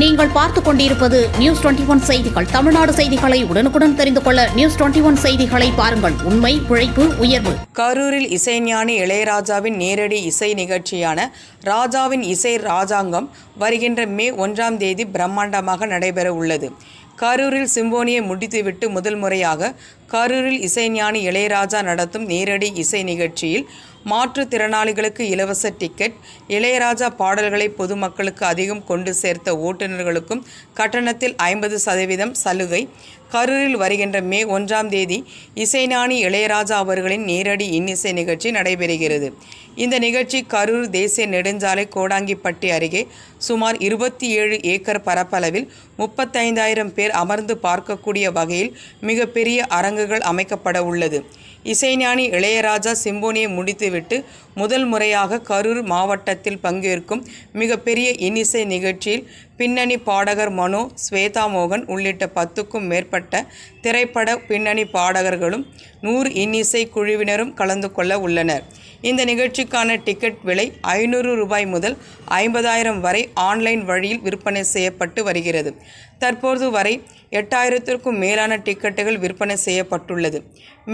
நீங்கள் பார்த்துக் கொண்டிருப்பது நியூஸ் டுவெண்டி ஒன் செய்திகள். தமிழ்நாடு செய்திகளை உடனுக்குடன் தெரிந்து கொள்ள நியூஸ் டுவெண்டி ஒன் செய்திகளை பாருங்கள். உண்மை உழைப்பு உயர்வு. கரூரில் இசைஞானி இளையராஜாவின் நேரடி இசை நிகழ்ச்சியான ராஜாவின் இசை ராஜாங்கம் வருகின்ற மே ஒன்றாம் தேதி பிரம்மாண்டமாக நடைபெற உள்ளது கரூரில் சிம்போனியை முடித்துவிட்டு முதல் முறையாக கரூரில் இசைஞானி இளையராஜா நடத்தும் நேரடி இசை நிகழ்ச்சியில் மாற்றுத்திறனாளிகளுக்கு இலவச டிக்கெட் இளையராஜா பாடல்களை பொதுமக்களுக்கு அதிகம் கொண்டு சேர்த்த ஓட்டுநர்களுக்கும் கட்டணத்தில் ஐம்பது சதவீதம் சலுகை. கரூரில் வருகின்ற மே ஒன்றாம் தேதி இசைஞானி இளையராஜா அவர்களின் நேரடி இன்னிசை நிகழ்ச்சி நடைபெறுகிறது. இந்த நிகழ்ச்சி கரூர் தேசிய நெடுஞ்சாலை கோடாங்கிப்பட்டி அருகே சுமார் இருபத்தி ஏழு ஏக்கர் பரப்பளவில் முப்பத்தைந்தாயிரம் பேர் அமர்ந்து பார்க்கக்கூடிய வகையில் மிகப்பெரிய அரங்குகள் அமைக்கப்பட உள்ளது. இசைஞானி இளையராஜா சிம்போனியை முடித்துவிட்டு முதல் முறையாக கரூர் மாவட்டத்தில் பங்கேற்கும் மிகப்பெரிய இன்னிசை நிகழ்ச்சியில் பின்னணி பாடகர் மனோ ஸ்வேதா மோகன் உள்ளிட்ட பத்துக்கும் மேற்பட்ட திரைப்பட பின்னணி பாடகர்களும் நூறு இன்னிசை குழுவினரும் கலந்து கொள்ள உள்ளனர். இந்த நிகழ்ச்சிக்கான டிக்கெட் விலை ஐநூறு ரூபாய் முதல் ஐம்பதாயிரம் வரை ஆன்லைன் வழியில் விற்பனை செய்யப்பட்டு வருகிறது. தற்போது வரை எட்டாயிரத்திற்கும் மேலான டிக்கெட்டுகள் விற்பனை செய்யப்பட்டுள்ளது.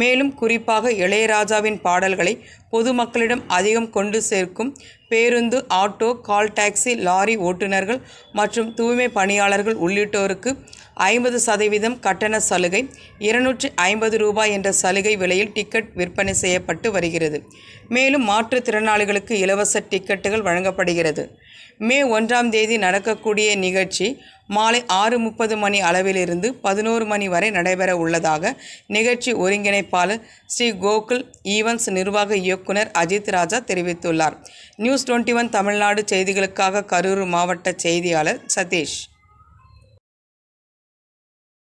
மேலும் குறிப்பாக இளையராஜாவின் பாடல்களை பொதுமக்களிடம் அதிகம் கொண்டு சேர்க்கும் பேருந்து ஆட்டோ கால் டாக்ஸி லாரி ஓட்டுநர்கள் மற்றும் தூய்மை பணியாளர்கள் உள்ளிட்டோருக்கு ஐம்பது சதவீதம் கட்டண சலுகை இருநூற்றி ஐம்பது ரூபாய் என்ற சலுகை விலையில் டிக்கெட் விற்பனை செய்யப்பட்டு வருகிறது. மேலும் மாற்றுத்திறனாளிகளுக்கு இலவச டிக்கெட்டுகள் வழங்கப்படுகிறது. மே ஒன்றாம் தேதி நடக்கக்கூடிய நிகழ்ச்சி மாலை ஆறு முப்பது மணி அளவிலிருந்து பதினோரு மணி வரை நடைபெற உள்ளதாக நிகழ்ச்சி ஒருங்கிணைப்பாளர் ஸ்ரீ கோகுல் ஈவன்ஸ் நிர்வாக இயக்குனர் அஜித் ராஜா தெரிவித்துள்ளார். நியூஸ் டுவெண்ட்டி ஒன் தமிழ்நாடு செய்திகளுக்காக கரூர் மாவட்ட செய்தியாளர் சதீஷ்.